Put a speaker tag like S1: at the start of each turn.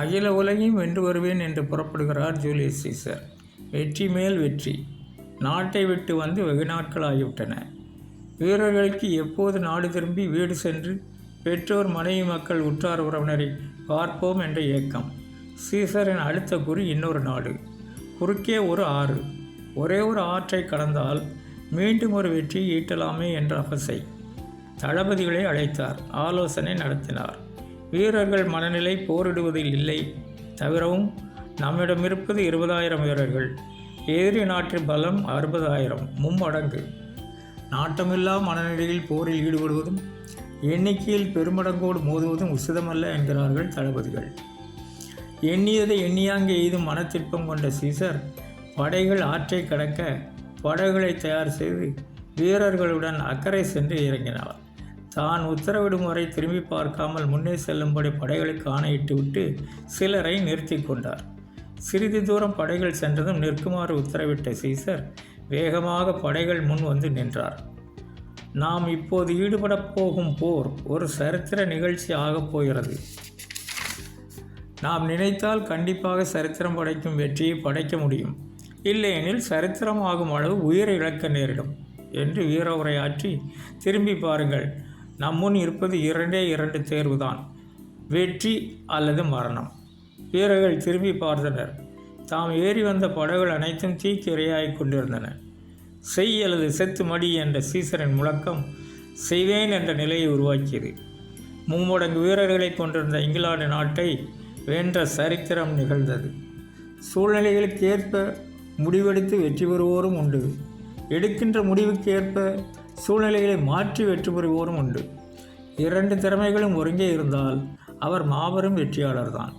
S1: அகில உலகையும் வென்று வருவேன் என்று புறப்படுகிறார் ஜூலியஸ் சீசர். வெற்றி மேல் வெற்றி. நாட்டை விட்டு வந்து வெகு நாட்கள் ஆகிவிட்டன. வீரர்களுக்கு எப்போது நாடு திரும்பி வீடு சென்று பெற்றோர் மனைவி மக்கள் உற்றார் உறவினரை பார்ப்போம் என்ற ஏக்கம். சீசரின் அடுத்த குறி இன்னொரு நாடு. குறுக்கே ஒரு ஆறு. ஒரே ஒரு ஆற்றை கடந்தால் மீண்டும் ஒரு வெற்றி ஈட்டலாமே என்ற அபசை தளபதிகளை அழைத்தார். ஆலோசனை நடத்தினார். வீரர்கள் மனநிலை போரிடுவதில் இல்லை. தவிரவும் நம்மிடம் இருப்பது இருபதாயிரம் வீரர்கள். எதிரி நாட்டின் பலம் அறுபதாயிரம் மும்மடங்கு. நாட்டமில்லா மனநிலையில் போரில் ஈடுபடுவதும் எண்ணிக்கையில் பெருமடங்கோடு மோதுவதும் உசிதமல்ல என்கிறார்கள் தளபதிகள். எண்ணியதை எண்ணியாங்க எய்தும் மனத்திற்பம் கொண்ட சீசர் படைகள் ஆற்றை கடக்க படகுகளை தயார் செய்து வீரர்களுடன் அக்கறை சென்று இறங்கினார். தான் உத்தரவிடும் வரை திரும்பி பார்க்காமல் முன்னே செல்லும்படி படைகளுக்கு ஆணையிட்டுவிட்டு சிலரை நிறுத்தி கொண்டார். சிறிது தூரம் படைகள் சென்றதும் நிற்குமாறு உத்தரவிட்ட சீசர் வேகமாக படைகள் முன் வந்து நின்றார். நாம் இப்போது ஈடுபடப் போகும் போர் ஒரு சரித்திர நிகழ்ச்சி ஆகப் போகிறது. நாம் நினைத்தால் கண்டிப்பாக சரித்திரம் படைக்கும் வெற்றியை படைக்க முடியும். இல்லையெனில் சரித்திரம் ஆகும் அளவு உயிரை இழக்க நேரிடும் என்று வீர உரையாற்றி திரும்பி பாருங்கள். நம்முன் இருப்பது இரண்டே இரண்டு தேர்வுதான். வெற்றி அல்லது மரணம். வீரர்கள் திரும்பி பார்த்தனர். தாம் ஏறி வந்த படகுகள் அனைத்தும் தீக்கு இரையாகிக் கொண்டிருந்தன. செய் அல்லது செத்து மடி என்ற சீசரின் முழக்கம் செய்வேன் என்ற நிலையை உருவாக்கியது. மும்மடங்கு வீரர்களை கொண்டிருந்த இங்கிலாந்து நாட்டை வென்ற சரித்திரம் நிகழ்ந்தது. சூழ்நிலைகளுக்கு ஏற்ப முடிவெடுத்து வெற்றி பெறுவோரும் உண்டு. எடுக்கின்ற முடிவுக்கு ஏற்ப சூழ்நிலைகளை மாற்றி வெற்றி பெறுவோரும் உண்டு. இரண்டு திறமைகளும் ஒருங்கே இருந்தால் அவர் மாபெரும் வெற்றியாளர்தான்.